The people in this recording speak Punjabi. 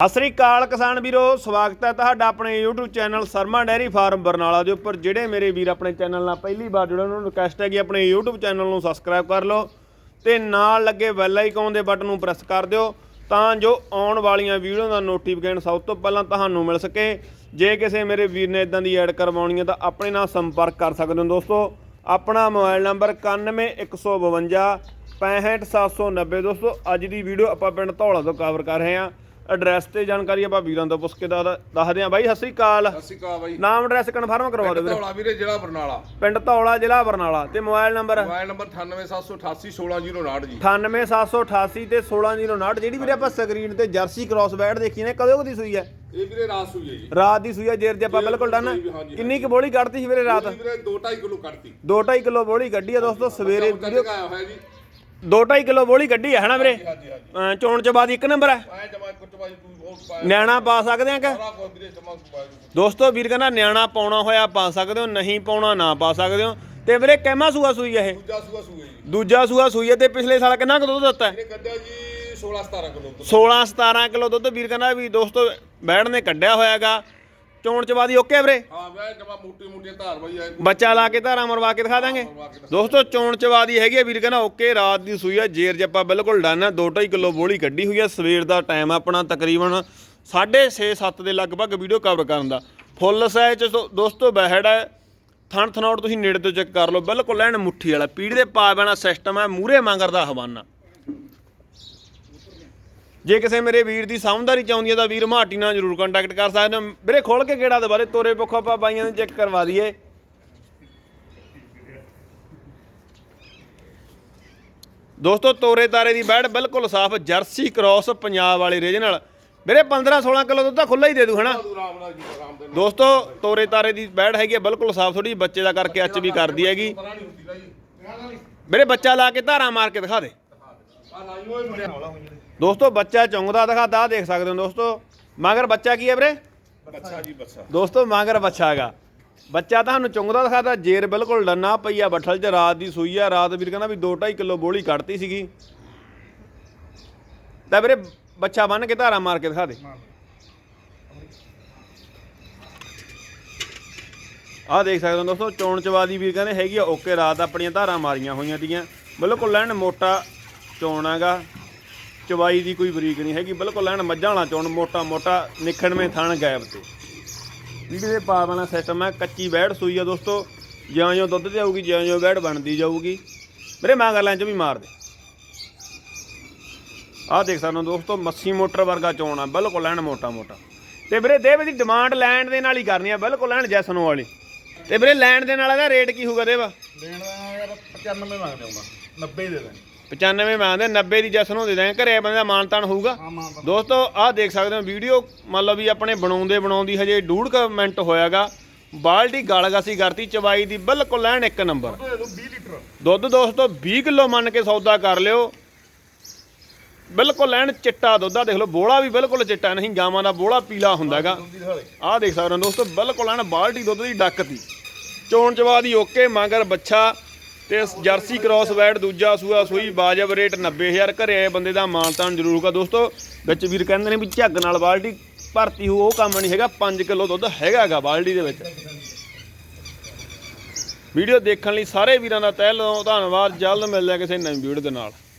ਸਤਿ ਸ੍ਰੀ ਅਕਾਲ ਕਿਸਾਨ ਵੀਰੋ, ਸਵਾਗਤ ਹੈ ਤੁਹਾਡਾ ਆਪਣੇ YouTube channel Sharma dairy farm Barnala ਦੇ ਉੱਪਰ, ਜਿਹੜੇ ਮੇਰੇ ਵੀਰ ਆਪਣੇ ਚੈਨਲ ਨਾਲ ਪਹਿਲੀ ਵਾਰ ਜੁੜੇ ਉਹਨਾਂ ਨੂੰ ਰਿਕਵੈਸਟ ਹੈ ਕਿ ਆਪਣੇ YouTube ਚੈਨਲ ਨੂੰ ਸਬਸਕ੍ਰਾਈਬ ਕਰ ਲਓ ਤੇ ਨਾਲ ਲੱਗੇ ਬੈਲ ਆਈਕਨ ਦੇ ਬਟਨ ਨੂੰ ਪ੍ਰੈਸ ਕਰ ਦਿਓ ਤਾਂ ਜੋ ਆਉਣ ਵਾਲੀਆਂ ਵੀਡੀਓ ਦਾ ਨੋਟੀਫਿਕੇਸ਼ਨ ਸਭ ਤੋਂ ਪਹਿਲਾਂ ਤੁਹਾਨੂੰ ਮਿਲ ਸਕੇ। ਜੇ ਕਿਸੇ ਮੇਰੇ ਵੀਰ ਨੇ ਇਦਾਂ ਦੀ ਐਡ ਕਰਵਾਉਣੀ ਹੈ ਤਾਂ ਆਪਣੇ ਨਾਲ ਸੰਪਰਕ ਕਰ ਸਕਦੇ ਹੋ ਦੋਸਤੋ। ਆਪਣਾ ਮੋਬਾਈਲ ਨੰਬਰ 91152 65790 ਦੋਸਤੋ, ਅੱਜ ਦੀ ਵੀਡੀਓ ਆਪਾਂ ਪਿੰਡ ਧੌਲਾ ਤੋਂ ਕਵਰ ਕਰ ਰਹੇ ਹਾਂ। ਐਡਰੈਸ ਤੇ ਜਾਣਕਾਰੀ ਆਪਾਂ ਵੀਰਾਂ ਤੋਂ ਪੁੱਛ ਕੇ ਦੱਸ- ਦੱਸਦੇ ਬਾਈ ਸਤਿ ਸ੍ਰੀ ਅਕਾਲ। ਸਤਿ ਸ਼੍ਰੀ ਅਕਾਲ ਬਾਈ। ਨਾਮ ਐਡਰੈਸ ਕਨਫਰਮ ਕਰਵਾ ਦਿਓ ਵੀਰੇ। ਧੌਲਾ ਵੀਰੇ ਜ਼ਿਲ੍ਹਾ ਬਰਨਾਲਾ। ਪਿੰਡ ਧੌਲਾ ਜ਼ਿਲ੍ਹਾ ਬਰਨਾਲਾ ਤੇ ਮੋਬਾਈਲ ਨੰਬਰ? ਮੋਬਾਈਲ ਨੰਬਰ 98788 16059 ਜੀ। 98788 ਤੇ 1609 ਜਿਹੜੀ ਵੀਰੇ ਆਪਾਂ ਸਕਰੀਨ ਤੇ ਜਰਸੀ ਕ੍ਰਾਸ ਬੈਟ ਦੇਖੀ ਨੇ ਕਦੋਂ ਕਦੀ ਸੂਈ ਹੈ? ਇਹ ਵੀਰੇ ਰਾਤ ਸੂਈ ਹੈ ਜੀ। ਰਾਤ ਦੀ ਸੂਈ ਹੈ ਜੇਰ ਜੇ ਆਪਾਂ ਬਿਲਕੁਲ ਡਨ ਹਾਂਜੀ, ਕਿੰਨੀ ਕੁ ਬੋਲੀ ਕੱਢਤੀ ਸੀ ਵੀਰੇ ਰਾਤ? ਇਹ ਵੀਰੇ 2.5 ਕਿਲੋ ਕੱਢਤੀ। 2.5 ਕਿਲੋ ਬੋਲੀ ਕੱਢੀ ਹੈ ਦੋਸਤੋ ਸਵੇਰੇ ਵੀਡੀਓ ਚਕਾਇਆ ਹੋਇਆ ਜੀ। 2.5 ਕਿਲੋ ਬੋਲੀ ਕੱਢੀ ਹੈ ਹਨਾ ਵੀਰੇ? ਹਾਂਜੀ ਹਾਂਜੀ ਅਹ ਚੋਣ ਚ ਬਾਅਦ ਇੱਕ ਨੰਬਰ ਹੈ ਆਏ ਜਮਾ ਕੁੱਟ ਬਾਈ ਤੂੰ ਉਹ ਪਾਇਆ ਨਿਆਣਾ ਪਾ ਸਕਦੇ ਆ ਕਿ? ਸਾਰਾ ਕੁਝ ਵੀਰੇ ਜਮਾ ਪਾਇਆ ਦੋਸਤੋ ਵੀਰ ਕਹਿੰਦਾ ਨਿਆਣਾ ਪਾਉਣਾ ਹੋਇਆ ਪਾ ਸਕਦੇ ਹੋ ਨਹੀਂ ਪਾਉਣਾ ਨਾ ਪਾ ਸਕਦੇ ਹੋ। ਤੇ ਵੀਰੇ ਕਹਿਮਾ ਸੂਆ ਸੂਈ ਹੈ ਇਹ? ਦੂਜਾ ਸੂਆ ਸੂਆ ਜੀ। ਦੂਜਾ ਸੂਆ ਸੂਈ ਹੈ ਤੇ ਪਿਛਲੇ ਸਾਲ ਕਿੰਨਾ ਕੁ ਦੁੱਧ ਦਿੱਤਾ? ਹੈ ਇਹਨੇ ਕੱਢਿਆ ਜੀ 16 17 ਕਿਲੋ ਦੁੱਧ। 16 17 ਕਿਲੋ ਦੁੱਧ। ਵੀਰ ਕਹਿੰਦਾ ਵੀ ਦੋਸਤੋ ਬੈੜ ਨੇ ਕੱਢਿਆ ਹੋਇਆਗਾ। ਚੋਣ ਚ ਬਾਦੀ ਓਕੇ ਵੀਰੇ? ਹਾਂ ਮੈਂ ਜਮਾ ਮੋਟੀ ਮੋਟੀ ਧਾਰ ਬਾਈ ਆਏ ਬੱਚਾ ਲਾ ਕੇ ਧਾਰਾਂ ਮਰਵਾ ਕੇ ਦਿਖਾ ਦਾਂਗੇ। ਦੋਸਤੋ ਚੋਣ ਚ ਬਾਦੀ ਹੈਗੀ ਆ ਵੀਰ ਕਹਿੰਦਾ ਓਕੇ ਰਾਤ ਦੀ ਸੂਈ ਆ ਜੇਰ ਜੱਪਾ ਬਿਲਕੁਲ ਡਨ ਆ। 2.5 ਕਿਲੋ ਬੋਲੀ ਕੱਢੀ ਹੋਈ ਆ ਸਵੇਰ ਦਾ ਟਾਈਮ ਆਪਣਾ ਤਕਰੀਬਨ 6:30 7 ਦੇ ਲਗਭਗ ਵੀਡੀਓ ਕਵਰ ਕਰਨ ਦਾ। ਫੁੱਲ ਸਾਈਜ਼ ਦੋਸਤੋ ਬਹਿੜ ਹੈ ਥਣ ਥਨੌਟ ਤੁਸੀਂ ਨੇੜੇ ਤੋਂ ਚੈੱਕ ਕਰ ਲਓ ਬਿਲਕੁਲ ਐਨ ਮੁੱਠੀ ਵਾਲਾ। ਪੀੜ ਦੇ ਪਾ ਬਣਾ ਸਿਸਟਮ ਹੈ ਮੂਰੇ ਮੰਗਰ ਦਾ ਹਵਾਨਾ। ਜੇ ਕਿਸੇ ਮੇਰੇ ਵੀਰ ਦੀ ਸਮਝਦਾਰੀ ਚਾਹੁੰਦੀ ਹੈ ਤਾਂ ਵੀਰ ਮਾਟੀ ਨਾਲ ਜ਼ਰੂਰ ਕੰਟੈਕਟ ਕਰ ਸਕਦੇ ਹੋ। ਵੀਰੇ, ਖੋਲ ਕੇ ਕਿਹੜਾ ਦੁਬਾਰੇ ਤੋਰੇ ਪੱਖੋਂ ਆਪਾਂ ਬਾਈਆਂ ਨੂੰ ਚੈੱਕ ਕਰਵਾ ਦਈਏ। ਦੋਸਤੋ, ਤੋਰੇ ਤਾਰੇ ਦੀ ਬੈੜ ਬਿਲਕੁਲ ਸਾਫ਼, ਜਰਸੀ ਕ੍ਰਾਸ ਪੰਜਾਬ ਵਾਲੇ ਰੀਜਨਲ। ਵੀਰੇ 15 16 ਕਿਲੋ ਦੁੱਧ ਤਾਂ ਖੁੱਲਾ ਹੀ ਦੇ ਦੂ ਹਨਾ? ਤੂੰ ਦੋਸਤੋ, ਤੋਰੇ ਤਾਰੇ ਦੀ ਬੈੜ ਹੈਗੀ ਆ ਬਿਲਕੁਲ ਸਾਫ਼ ਥੋੜੀ ਬੱਚੇ ਦਾ ਕਰਕੇ ਅੱਚ ਵੀ ਕਰਦੀ ਹੈਗੀ। ਮੇਰੇ ਬੱਚਾ ਲਾ ਕੇ ਧਾਰਾ ਮਾਰ ਕੇ ਦਿਖਾ ਦੇ। ਦੋਸਤੋ ਬੱਚਾ ਚੁੰਗਦਾ ਦਿਖਾਦਾ ਦੇਖ ਸਕਦੇ ਹੋ ਦੋਸਤੋ। ਮਗਰ ਬੱਚਾ ਕੀ ਹੈ ਵੀਰੇ? ਬੱਚਾ ਜੀ ਬੱਚਾ। ਦੋਸਤੋ ਮਗਰ ਬੱਚਾ ਹੈਗਾ। ਬੱਚਾ ਤੁਹਾਨੂੰ ਚੁੰਗਦਾ ਦਿਖਾਦਾ ਜੇਰ ਬਿਲਕੁਲ ਡੰਨਾ ਪਈ ਆ ਬੱਠਲ 'ਚ ਰਾਤ ਦੀ ਸੂਈ ਆ। ਰਾਤ ਵੀਰ ਕਹਿੰਦਾ ਵੀ 2.5 ਕਿਲੋ ਬੋਲੀ ਕੱਢਤੀ ਸੀਗੀ। ਤਾਂ ਵੀਰੇ ਬੱਚਾ ਬੰਨ ਕੇ ਧਾਰਾ ਮਾਰ ਕੇ ਦਿਖਾ ਦੇ। ਆਹ ਦੇਖ ਸਕਦੇ ਹੋ ਦੋਸਤੋ ਚੋਣ ਚਵਾਦੀ ਵੀਰ ਕਹਿੰਦੇ ਹੈਗੀ ਆ ਓਕੇ ਰਾਤ ਆਪਣੀਆਂ ਧਾਰਾਂ ਮਾਰੀਆਂ ਹੋਈਆਂ ਦੀਆਂ ਬਿਲਕੁਲ ਲੈਣ ਮੋਟਾ ਚੋਣ ਹੈਗਾ। ਚਵਾਈ ਦੀ ਕੋਈ ਬਰੀਕ ਨਹੀਂ ਹੈਗੀ। ਬਿਲਕੁਲ ਲੈਣ ਮੱਝਾਂ ਵਾਲਾ ਚੋਣ, ਮੋਟਾ ਮੋਟਾ ਨਿਖੜਵੇਂ ਥਣ ਗੈਪ ਤੇ। ਵੀਡੀਓ ਦੇ ਪਾ ਵਾਲਾ ਸਿਸਟਮ ਹੈ, ਕੱਚੀ ਬੈੜ ਸੂਈ ਆ ਦੋਸਤੋ। ਜਿਉਂ ਜਿਉਂ ਦੁੱਧ ਤੇ ਆਊਗੀ ਜਿਉਂ ਜਿਉਂ ਬੈੜ ਬਣਦੀ ਜਾਊਗੀ। ਮੇਰੇ ਮਾਂਗਰਲਾਂ ਚ ਵੀ ਮਾਰ ਦੇ। ਆਹ ਦੇਖ ਸਕਦੇ ਦੋਸਤੋ, ਮੱਸੀ ਮੋਟਰ ਵਰਗਾ ਚੋਣ ਆ। ਬਿਲਕੁਲ ਐਨ ਮੋਟਾ ਮੋਟਾ। ਤੇ ਵੀਰੇ, ਦੇਵ ਦੀ ਡਿਮਾਂਡ ਲੈਣ ਦੇ ਨਾਲ ਹੀ ਕਰਨੀ ਆ। ਬਿਲਕੁਲ ਐਨ ਜੈਸਨੋ ਵਾਲੀ। ਤੇ ਵੀਰੇ, ਲੈਣ ਦੇ ਨਾਲ ਇਹਦਾ ਰੇਟ ਕੀ ਹੋਊਗਾ ਦੇਵ? ਦੇਣ ਦਾ ਯਾਰ 95 ਮੰਗਦੇ ਹੁੰਦਾ 90 ਦੇ ਦੇ 95 ਮੰਗਦੇ 90 ਦੀ ਜੈਸਨੋ ਦੇ ਦਾਂਗੇ ਘਰੇ ਬੰਦੇ ਦਾ ਮਾਨਤਾਨ ਹੋਊਗਾ। ਦੋਸਤੋ ਆਹ ਦੇਖ ਸਕਦੇ ਹੋ ਵੀਡੀਓ ਮੰਨ ਲਓ ਵੀ ਆਪਣੇ ਬਣਾਉਂਦੇ ਬਣਾਉਂਦੀ ਹਜੇ ਡੂਢ ਕੁ ਮਿੰਟ ਹੋਇਆਗਾ। ਬਾਲਟੀ ਗਾਲਗਾਸੀ ਕਰਤੀ ਚਵਾਈ ਦੀ ਬਿਲਕੁਲ ਐਨ ਇੱਕ ਨੰਬਰ। ਦੇ ਦੋ 20 ਲੀਟਰ। ਦੁੱਧ ਦੋਸਤੋ 20 ਕਿਲੋ ਮੰਨ ਕੇ ਸੌਦਾ ਕਰ ਲਿਓ। ਬਿਲਕੁਲ ਐਨ ਚਿੱਟਾ ਦੁੱਧ ਆ ਦੇਖ ਲਓ ਬੋਲਾ ਵੀ ਬਿਲਕੁਲ ਚਿੱਟਾ ਨਹੀਂ ਗਾਵਾਂ ਦਾ ਬੋਲਾ ਪੀਲਾ ਹੁੰਦਾਗਾ ਆਹ ਦੇਖ ਸਕਦੇ ਹੋ ਦੋਸਤੋ ਬਿਲਕੁਲ ਐਨ ਬਾਲਟੀ ਦੁੱਧ ਦੀ ਡੱਕਤੀ। ਚੋਣ ਚਵਾ ਦੀ ਓਕੇ ਮਗਰ ਬੱਚਾ ਤੇ ਜਰਸੀ ਕ੍ਰਾਸ ਵੈਡ ਦੂਜਾ ਸੂਆ ਸੂਈ ਬਾਜਬ ਰੇਟ 90000 ਘਰੇ ਆਏ ਬੰਦੇ ਦਾ ਮਾਨਤਾਨ ਜ਼ਰੂਰ ਹੋਊਗਾ ਦੋਸਤੋ। ਵਿੱਚ ਵੀਰ ਕਹਿੰਦੇ ਨੇ ਵੀ ਝੱਗ ਨਾਲ ਬਾਲਟੀ ਭਰਤੀ ਹੋ, ਉਹ ਕੰਮ ਨਹੀਂ ਹੈਗਾ 5 ਕਿਲੋ ਦੁੱਧ ਹੈਗਾਗਾ ਬਾਲਟੀ ਦੇ ਵਿੱਚ। ਵੀਡੀਓ ਦੇਖਣ ਲਈ ਸਾਰੇ ਵੀਰਾਂ ਦਾ ਤਹਿ ਦਿਲੋਂ ਧੰਨਵਾਦ, ਜਲਦ ਮਿਲਦੇ ਹਾਂ ਕਿਸੇ ਨਵੀਂ ਵੀਡੀਓ ਦੇ ਨਾਲ।